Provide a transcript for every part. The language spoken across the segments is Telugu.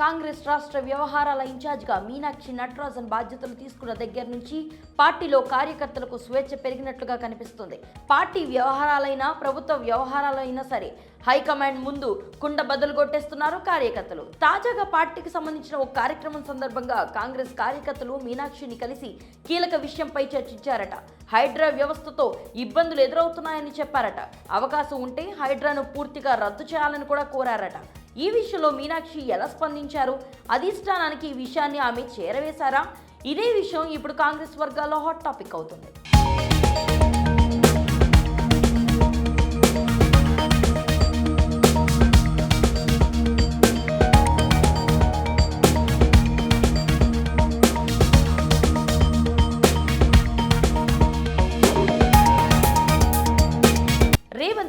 కాంగ్రెస్ రాష్ట్ర వ్యవహారాల ఇన్ఛార్జిగా మీనాక్షి నటరాజన్ బాధ్యతలు తీసుకున్న దగ్గర నుంచి పార్టీలో కార్యకర్తలకు స్వేచ్ఛ పెరిగినట్లుగా కనిపిస్తుంది. పార్టీ వ్యవహారాలైనా ప్రభుత్వ వ్యవహారాలైనా సరే హైకమాండ్ ముందు కుండ బదులు కొట్టేస్తున్నారు కార్యకర్తలు. తాజాగా పార్టీకి సంబంధించిన ఒక కార్యక్రమం సందర్భంగా కాంగ్రెస్ కార్యకర్తలు మీనాక్షిని కలిసి కీలక విషయంపై చర్చించారట. హైడ్రా వ్యవస్థతో ఇబ్బందులు ఎదురవుతున్నాయని చెప్పారట. అవకాశం ఉంటే హైడ్రాను పూర్తిగా రద్దు చేయాలని కూడా కోరారట. ఈ విషయంలో మీనాక్షి ఎలా స్పందించారు? అధిష్టానానికి ఈ విషయాన్ని ఆమె చేరవేశారా? ఇదే విషయం ఇప్పుడు కాంగ్రెస్ వర్గాల్లో హాట్ టాపిక్ అవుతుంది.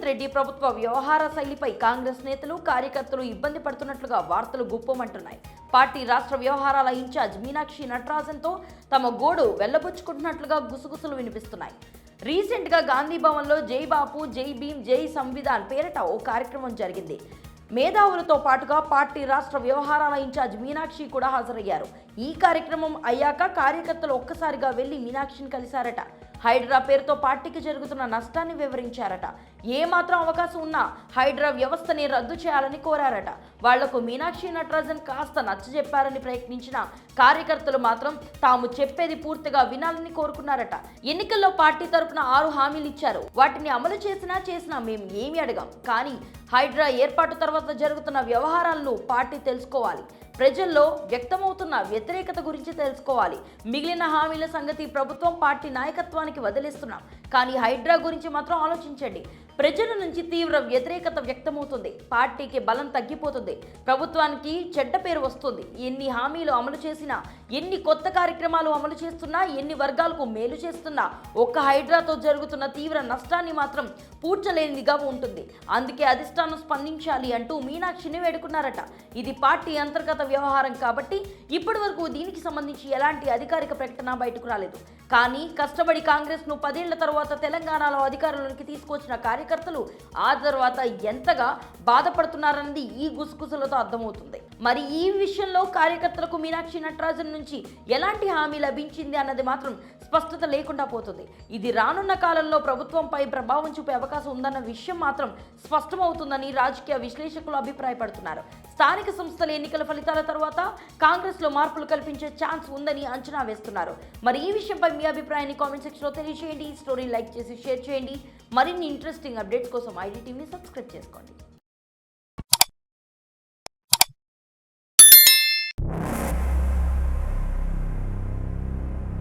రేవంత్ రెడ్డి ప్రభుత్వ వ్యవహార శైలిపై కాంగ్రెస్ నేతలు కార్యకర్తలు ఇబ్బంది పడుతున్నట్లుగా వార్తలు గుప్పమంటున్నాయి. పార్టీ రాష్ట్ర వ్యవహారాల ఇన్ఛార్జ్ మీనాక్షి నటరాజన్తో తమ గోడు వెళ్ళబుచ్చుకుంటున్నట్లుగా గుసగుసలు వినిపిస్తున్నాయి. రీసెంట్గా గాంధీ భవన్లో జై బాపు జై భీమ్ జై సంవిధాన్ పేరిట ఓ కార్యక్రమం జరిగింది. మేధావులతో పాటుగా పార్టీ రాష్ట్ర వ్యవహారాల ఇన్ఛార్జ్ మీనాక్షి కూడా హాజరయ్యారు. ఈ కార్యక్రమం అయ్యాక కార్యకర్తలు ఒక్కసారిగా వెళ్ళి మీనాక్షిని కలిశారట. హైడ్రా పేరుతో పార్టీకి జరుగుతున్న నష్టాన్ని వివరించారట. ఏ మాత్రం అవకాశం ఉన్నా హైడ్రా వ్యవస్థని రద్దు చేయాలని కోరారట. వాళ్ళకు మీనాక్షి నటరాజన్ కాస్త నచ్చజెప్పారని ప్రయత్నించిన కార్యకర్తలు మాత్రం తాము చెప్పేది పూర్తిగా వినాలని కోరుకున్నారట. ఎన్నికల్లో పార్టీ తరపున ఆరు హామీలు ఇచ్చారు. వాటిని అమలు చేసినా చేసినా మేము ఏమి అడగాం. కానీ హైడ్రా ఏర్పాటు తర్వాత జరుగుతున్న వ్యవహారాలను పార్టీ తెలుసుకోవాలి. ప్రజల్లో వ్యక్తమవుతున్న వ్యతిరేకత గురించి తెలుసుకోవాలి. మిగిలిన హామీల సంగతి ప్రభుత్వం పార్టీ నాయకత్వానికి వదిలేస్తున్నాం. కానీ హైడ్రా గురించి మాత్రం ఆలోచించండి. ప్రజల నుంచి తీవ్ర వ్యతిరేకత వ్యక్తమవుతుంది. పార్టీకి బలం తగ్గిపోతుంది. ప్రభుత్వానికి చెడ్డ పేరు వస్తుంది. ఎన్ని హామీలు అమలు చేసినా ఎన్ని కొత్త కార్యక్రమాలు అమలు చేస్తున్నా ఎన్ని వర్గాలకు మేలు చేస్తున్నా ఒక్క హైడ్రాతో జరుగుతున్న తీవ్ర నష్టాన్ని మాత్రం పూడ్చలేనిదిగా ఉంటుంది. అందుకే అధిష్టానం స్పందించాలి అంటూ మీనాక్షిని వేడుకున్నారట. ఇది పార్టీ అంతర్గత వ్యవహారం కాబట్టి ఇప్పటి వరకు దీనికి సంబంధించి ఎలాంటి అధికారిక ప్రకటన బయటకు రాలేదు. కానీ కష్టపడి కాంగ్రెస్ను పదేళ్ళ తర్వాత తెలంగాణలో అధికారంలోకి తీసుకొచ్చిన కార్యకర్తలు ఆ తర్వాత ఎంతగా బాధపడుతున్నారన్నది ఈ గుసగుసలతో అర్థమవుతుంది. మరి ఈ విషయంలో కార్యకర్తలకు మీనాక్షి నటరాజన్ నుంచి ఎలాంటి హామీ లభించింది అన్నది మాత్రం స్పష్టత లేకుండా పోతుంది. ఇది రానున్న కాలంలో ప్రభుత్వంపై ప్రభావం చూపే అవకాశం ఉందన్న విషయం మాత్రం స్పష్టమవుతుందని రాజకీయ విశ్లేషకులు అభిప్రాయపడుతున్నారు. స్థానిక సంస్థల ఎన్నికల ఫలితాల తర్వాత కాంగ్రెస్లో మార్పులు కల్పించే ఛాన్స్ ఉందని అంచనా వేస్తున్నారు. మరి ఈ విషయంపై మీ అభిప్రాయాన్ని కామెంట్ సెక్షన్లో తెలియజేయండి. ఈ స్టోరీ లైక్ చేసి షేర్ చేయండి. మరిన్ని ఇంట్రెస్టింగ్ అప్డేట్స్ కోసం ఐడి టీవీని సబ్స్క్రైబ్ చేసుకోండి.